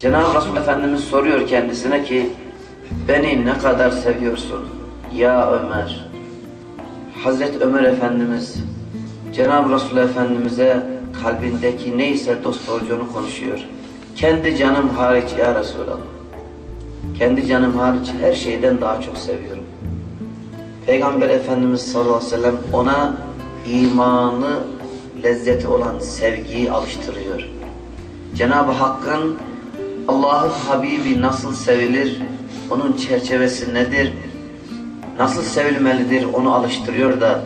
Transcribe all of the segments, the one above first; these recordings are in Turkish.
Cenab-ı Resul Efendimiz soruyor kendisine ki beni ne kadar seviyorsun ya Ömer? Hazreti Ömer Efendimiz Cenab-ı Resul Efendimiz'e kalbindeki neyse dost doğrucunu konuşuyor. Kendi canım hariç ya Resulallah. Kendi canım hariç her şeyden daha çok seviyorum. Peygamber Efendimiz sallallahu aleyhi ve sellem ona imanı lezzeti olan sevgiyi alıştırıyor. Cenab-ı Hakk'ın Allah'ın Habibi nasıl sevilir, onun çerçevesi nedir, nasıl sevilmelidir onu alıştırıyor da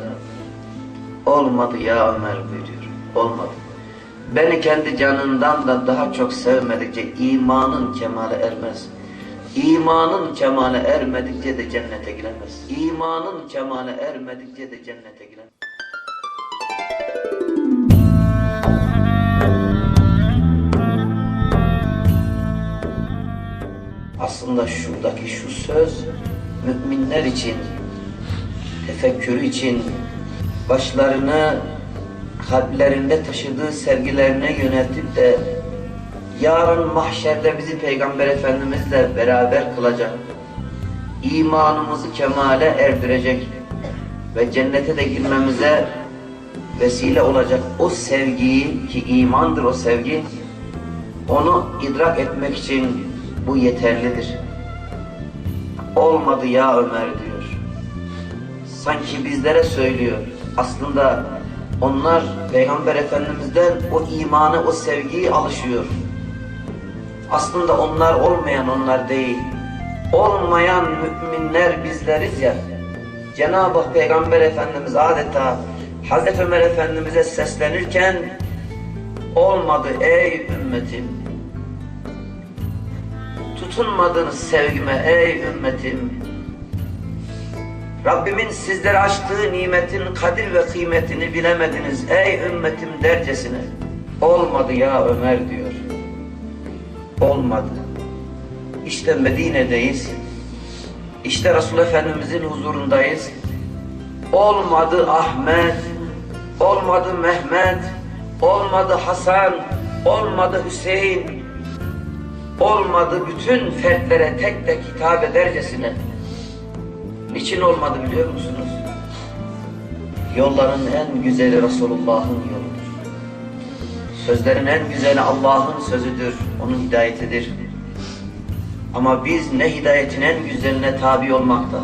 olmadı ya Ömer buyuruyor, olmadı. Beni kendi canından da daha çok sevmedikçe imanın kemale ermez. İmanın kemale ermedikçe de cennete giremez. İmanın kemale ermedikçe de cennete giremez. Aslında şuradaki şu söz müminler için, tefekkürü için, başlarını kalplerinde taşıdığı sevgilerine yöneltip de yarın mahşerde bizi Peygamber Efendimizle beraber kılacak, imanımızı kemale erdirecek ve cennete de girmemize vesile olacak o sevgiyi ki imandır o sevgi, onu idrak etmek için bu yeterlidir. Olmadı ya Ömer diyor. Sanki bizlere söylüyor. Aslında onlar Peygamber Efendimiz'den o imanı, o sevgiyi alışıyor. Aslında onlar olmayan onlar değil. Olmayan müminler bizleriz ya. Cenab-ı Hak Peygamber Efendimiz adeta Hazreti Ömer Efendimiz'e seslenirken olmadı ey ümmetim. Tutunmadınız sevgime ey ümmetim. Rabbimin sizlere açtığı nimetin kadir ve kıymetini bilemediniz ey ümmetim dercesine. Olmadı ya Ömer diyor. Olmadı. İşte Medine'deyiz. İşte Resul Efendimizin huzurundayız. Olmadı Ahmet, olmadı Mehmet, olmadı Hasan, olmadı Hüseyin, olmadı bütün fertlere tek tek hitap edercesine. Niçin olmadı biliyor musunuz? Yolların en güzeli Resulullah'ın yoludur. Sözlerin en güzeli Allah'ın sözüdür, onun hidayetidir. Ama biz ne hidayetin en güzeline tabi olmakta,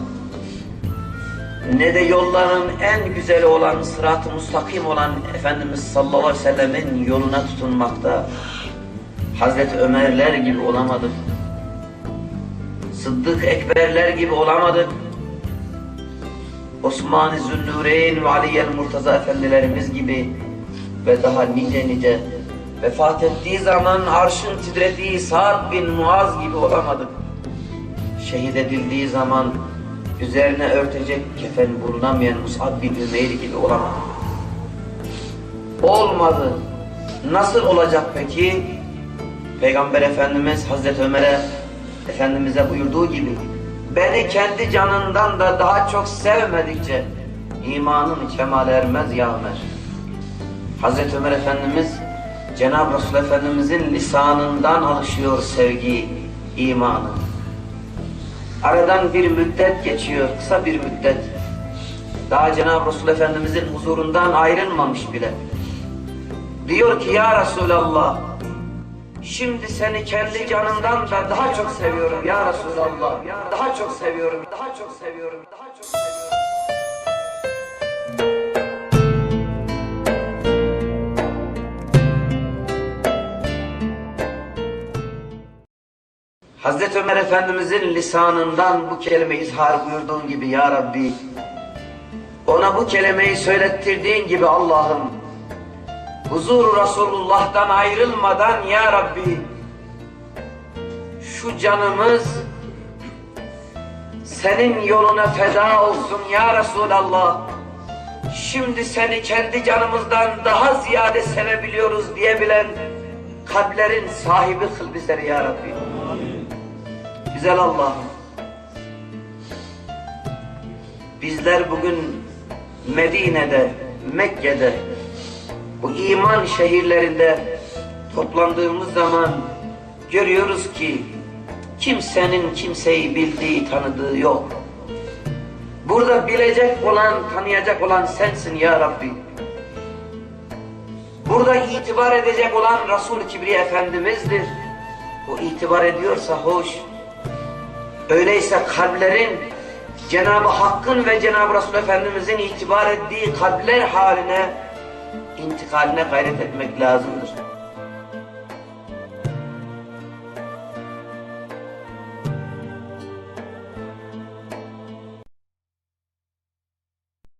ne de yolların en güzeli olan sırat-ı mustakim olan Efendimiz sallallahu aleyhi ve sellemin yoluna tutunmakta Hazreti Ömerler gibi olamadık. Sıddık Ekberler gibi olamadık. Osman-ı Zünnüreyn ve Aliye Murtaza Efendilerimiz gibi ve daha nice nice vefat ettiği zaman arşın titrediği Sa'd bin Muaz gibi olamadık. Şehit edildiği zaman üzerine örtecek kefen bulunamayan Mus'ab bin Ümeyr gibi olamadık. Olmadı. Nasıl olacak peki? Peygamber Efendimiz Hazreti Ömer'e Efendimiz'e buyurduğu gibi beni kendi canından da daha çok sevmedikçe imanın kemale ermez ya Ömer. Hazreti Ömer Efendimiz Cenab-ı Resul Efendimiz'in lisanından alışıyor sevgi, imanı. Aradan bir müddet geçiyor, kısa bir müddet. Daha Cenab-ı Resul Efendimiz'in huzurundan ayrılmamış bile. Diyor ki ya Resulallah, şimdi seni kendi canımdan da daha çok seviyorum ya Resulallah. Daha çok seviyorum, daha çok seviyorum, daha çok seviyorum. Hazreti Ömer Efendimizin lisanından bu kelime izhar buyurduğun gibi ya Rabbi ona bu kelimeyi söylettirdiğin gibi Allah'ım huzur Resulullah'tan ayrılmadan ya Rabbi şu canımız senin yoluna feda olsun ya Resulallah. Şimdi seni kendi canımızdan daha ziyade sevebiliyoruz diyebilen kalplerin sahibi kıl bizleri ya Rabbi. Güzel Allah'ım. Bizler bugün Medine'de, Mekke'de, bu iman şehirlerinde toplandığımız zaman görüyoruz ki kimsenin kimseyi bildiği, tanıdığı yok. Burada bilecek olan, tanıyacak olan sensin ya Rabbi. Burada itibar edecek olan Resul-i Kibriya Efendimiz'dir. O itibar ediyorsa hoş. Öyleyse kalplerin Cenab-ı Hakk'ın ve Cenab-ı Resul Efendimiz'in itibar ettiği kalpler haline intikaline gayret etmek lazımdır.